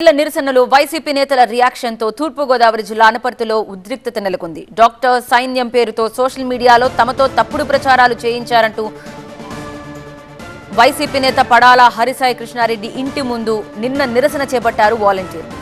నిరసనలు వైసీపీ నేతల రియాక్షన్తో తూర్పుగోదావరి జిల్లా అనపర్తిలో ఉద్రిక్తత నెలకొంది. డాక్టర్ సైన్యం పేరుతో సోషల్ మీడియాలో తమతో తప్పుడు ప్రచారాలు చేయించారంటూ వైసీపీ నేత పడాల హరిసాయి కృష్ణారెడ్డి ఇంటి ముందు నిన్న నిరసన చేపట్టారు వాలంటీర్లు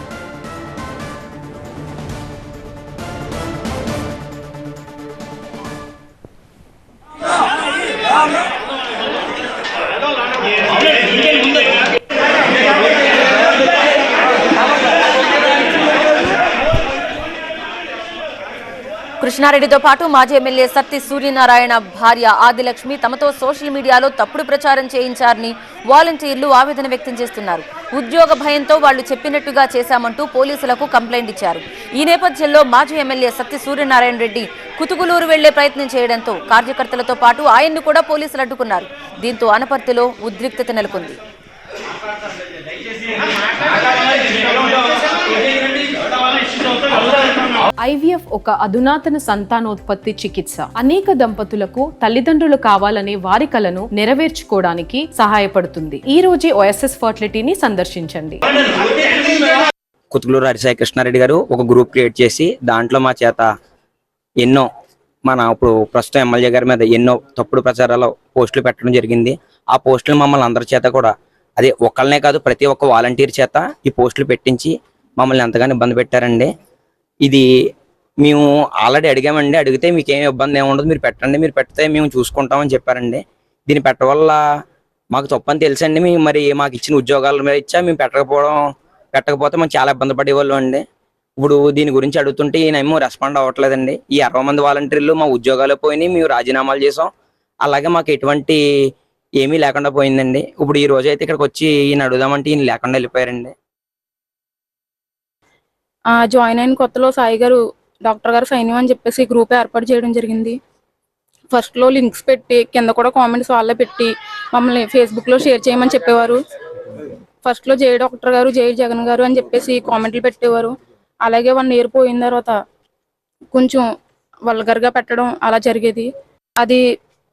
కృష్ణారెడ్డితో పాటు మాజీ ఎమ్మెల్యే సత్తి సూర్యనారాయణ భార్య ఆదిలక్ష్మి తమతో సోషల్ మీడియాలో తప్పుడు ప్రచారం చేయించారని వాలంటీర్లు ఆవేదన వ్యక్తం చేస్తున్నారు. ఉద్యోగ భయంతో వాళ్ళు చెప్పినట్టుగా చేశామంటూ పోలీసులకు కంప్లైంట్ ఇచ్చారు. ఈ నేపథ్యంలో మాజీ ఎమ్మెల్యే సత్తి సూర్యనారాయణ రెడ్డి కుతుకులూరు వెళ్ళే ప్రయత్నం చేయడంతో కార్యకర్తలతో పాటు ఆయన్ను కూడా పోలీసులు అడ్డుకున్నారు. దీంతో అనపర్తిలో ఉద్రిక్తత నెలకొంది. ఐవీఎఫ్ ఒక అధునాతన సంతానోత్పత్తి చికిత్స. అనేక దంపతులకు తల్లిదండ్రులు కావాలనే వారి కలను నెరవేర్చుకోవడానికి సహాయపడుతుంది. ఈ రోజే ఓఎస్ఎస్ ఫర్టిలిటీని సందర్శించండి. కుతుకులూరు హరిసాయి కృష్ణారెడ్డి గారు ఒక గ్రూప్ క్రియేట్ చేసి దాంట్లో మా చేత ఎన్నో మన ఇప్పుడు ప్రస్తుతం ఎమ్మెల్యే గారి మీద ఎన్నో తప్పుడు ప్రచారాలు పోస్టులు పెట్టడం జరిగింది. ఆ పోస్టులు మమ్మల్ని అందరి చేత కూడా అదే ఒకళ్ళనే కాదు ప్రతి ఒక్క వాలంటీర్ చేత ఈ పోస్టులు పెట్టించి మమ్మల్ని ఎంతగానో ఇబ్బంది పెట్టారండి. ఇది మేము ఆల్రెడీ అడిగామండి. అడిగితే మీకు ఏం ఇబ్బంది ఏమి ఉండదు. మీరు పెట్టండి. మీరు పెడితే మేము చూసుకుంటామని చెప్పారండి. దీన్ని పెట్టవల్ల మాకు తప్పని తెలుసండి. మేము మరి మాకు ఇచ్చిన ఉద్యోగాల మీద ఇచ్చా మేము పెట్టకపోవడం పెట్టకపోతే మేము చాలా ఇబ్బంది పడేవాళ్ళం అండి. ఇప్పుడు దీని గురించి అడుగుతుంటే ఈయనేమో రెస్పాండ్ అవ్వట్లేదండి. ఈ అరవై మంది వాలంటీర్లు మా ఉద్యోగాలు పోయినాయి. మేము రాజీనామాలు చేసాం అలాగే మాకు ఎటువంటి ఏమీ లేకుండా పోయిందండి. ఇప్పుడు ఈ రోజు అయితే ఇక్కడికి వచ్చి ఈయన అడుగుదామంటే ఈయన లేకుండా వెళ్ళిపోయారండి. జాయిన్ అయిన కొత్తలో సాయి గారు డాక్టర్ గారు సైన్యం అని చెప్పేసి గ్రూప్ ఏర్పాటు చేయడం జరిగింది. ఫస్ట్లో లింక్స్ పెట్టి కింద కూడా కామెంట్స్ వాళ్ళే పెట్టి మమ్మల్ని ఫేస్బుక్లో షేర్ చేయమని చెప్పేవారు. ఫస్ట్లో లో డాక్టర్ గారు జే జగన్ గారు అని చెప్పేసి కామెంట్లు పెట్టేవారు. అలాగే వన్ ఇయర్ పోయిన తర్వాత కొంచెం వల్గర్గా పెట్టడం అలా జరిగేది. అది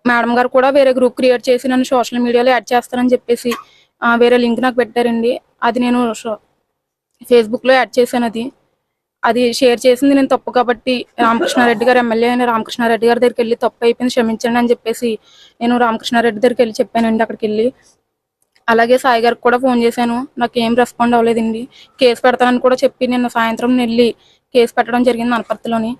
మేడం గారు కూడా వేరే గ్రూప్ క్రియేట్ చేసి నన్ను సోషల్ మీడియాలో యాడ్ చేస్తానని చెప్పేసి వేరే లింక్ నాకు పెట్టారండి. అది నేను ఫేస్బుక్లో యాడ్ చేశాను అది. అది షేర్ చేసింది నేను తప్పు కాబట్టి రామకృష్ణారెడ్డి గారు ఎమ్మెల్యే అయిన రామకృష్ణారెడ్డి గారి దగ్గరికి వెళ్ళి తప్పు అయిపోయింది క్షమించండి అని చెప్పేసి నేను రామకృష్ణారెడ్డి దగ్గరికి వెళ్ళి చెప్పానండి అక్కడికి వెళ్ళి. అలాగే సాయి గారికి కూడా ఫోన్ చేశాను నాకు ఏం రెస్పాండ్ అవ్వలేదండి. కేసు పెడతానని కూడా చెప్పి నిన్న సాయంత్రం వెళ్ళి కేసు పెట్టడం జరిగింది అనపర్తిలోని.